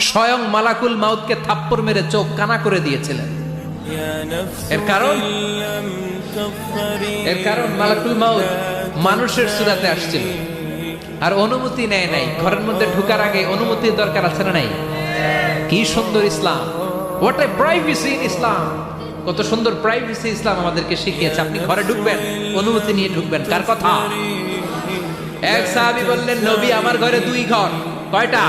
স্বয়ং মালাকুল মাউদকে থাপ্পড় মেরে চোখ কানা করে দিয়েছিলেন। এর কারণ? এর কারণ মালাকুল মাউদ মানুষের সুরাতে আসছিল। আর অনুমতি নেয় নাই। ঘরের মধ্যে ঢুকার আগে অনুমতির দরকার আছে না নাই? কি সুন্দর Islam. What a privacy in Islam কত সুন্দর প্রাইভেসি ইসলাম আমাদেরকে শিখিয়েছে। আপনি ঘরে ঢুকবেন, অনুমতি নিয়ে ঢুকবেন। কার কথা? এক সাহাবী বললেন, নবী, আমার ঘরে দুই ঘর। কয়টা?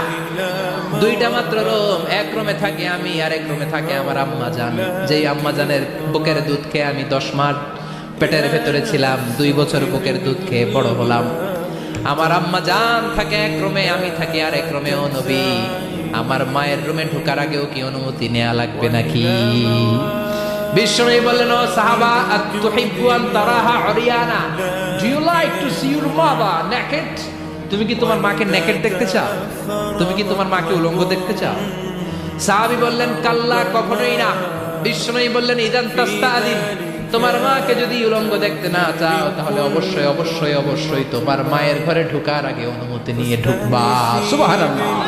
দুইটা মাত্র রুম, এক রুমে থাকি আমি আর এক রুমে থাকে আমার আম্মা জান। যেই আম্মা জানের বুকের দুধ খেয়ে আমি দশ মাস পেটের ভেতরে ছিলাম, দুই বছর বুকের দুধ খেয়ে বড় হলাম। আমার আম্মা জান থাকে এক রুমে, আমি থাকি আর এক রুমে, ও নবী। আমার মায়ের রুমে ঢোকার আগেও কি অনুমতি নেওয়া লাগবে নাকি? বিশ্বনবী বললেন সাহাবা তারাহা নেকেড তুমি কি তোমার মাকে নেকেট দেখতে চাও? তুমি কি তোমার মাকে উলঙ্গ দেখতে চাও? সাহাবী বললেন, কাল্লা, কখনোই না। বিশ্বনবী বললেন, ইদান তাস্তা তাস্তাদিন তোমার মাকে যদি উলঙ্গ দেখতে না চাও, তাহলে অবশ্যই অবশ্যই অবশ্যই তোমার মায়ের ঘরে ঢোকার আগে অনুমতি নিয়ে ঢুকবা। সুবহানাল্লাহ।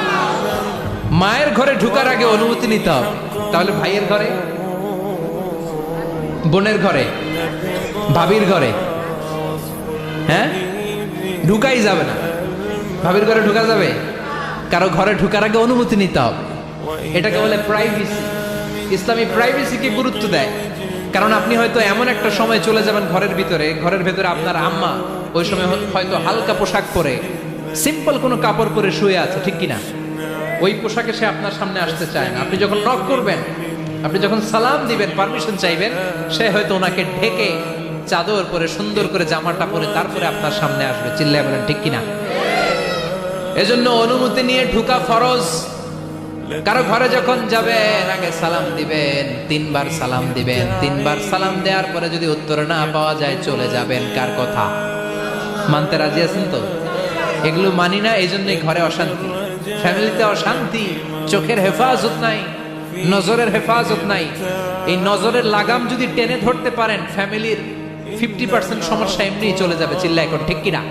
মায়ের ঘরে ঢোকার আগে অনুমতি নিতে হবে। তাহলে ভাইয়ের ঘরে? বোনের ঘরে? ভাবির ঘরে? হ্যাঁ? ঢুকাই যাবে না। ভাবির ঘরে ঢুকা যাবে? কারও ঘরে ঢুকার আগে অনুমতি নিতে হবে। এটাকে বলে প্রাইভেসি ইসলামী প্রাইভেসিকে গুরুত্ব দেয়। কারণ আপনি হয়তো এমন একটা সময় চলে যাবেন ঘরের ভিতরে, ঘরের ভেতরে আপনার আম্মা, ওই সময় হয়তো হালকা পোশাক পরে সিম্পল কোনো কাপড় পরে শুয়ে আছে, ঠিক কিনা? ওই পোশাকে সে আপনার সামনে আসতে চায় না। আপনি যখন নক করবেন, আপনি যখন সালাম দিবেন পারমিশন চাইবেন, সে হয়তো ওনাকে ঢেকে চাদর পরে, সুন্দর করে জামাটা পরে, তারপরে আপনার সামনে আসবে। চিল্লায় বলেন, ঠিক কিনা? এজন্য অনুমতি নিয়ে ঢুকা ফরজ। কারও ঘরে যখন যাবেন, আগে সালাম দিবেন, তিনবার সালাম দিবেন। তিনবার সালাম দেওয়ার পরে যদি উত্তর না পাওয়া যায়, চলে যাবেন। কার কথা? মানতে রাজি আছেন তো? এগুলো মানি না এই জন্যই ঘরে অশান্তি। ফ্যামিলিতে অশান্তি, চোখের হেফাজত নাই, নজরের হেফাজত নাই। এই নজরের লাগাম যদি টেনে ধরতে পারেন, ফ্যামিলির ফিফটি পার্সেন্ট সমস্যা এমনিই চলে যাবে চিল্লা এখন ঠিক কিনা?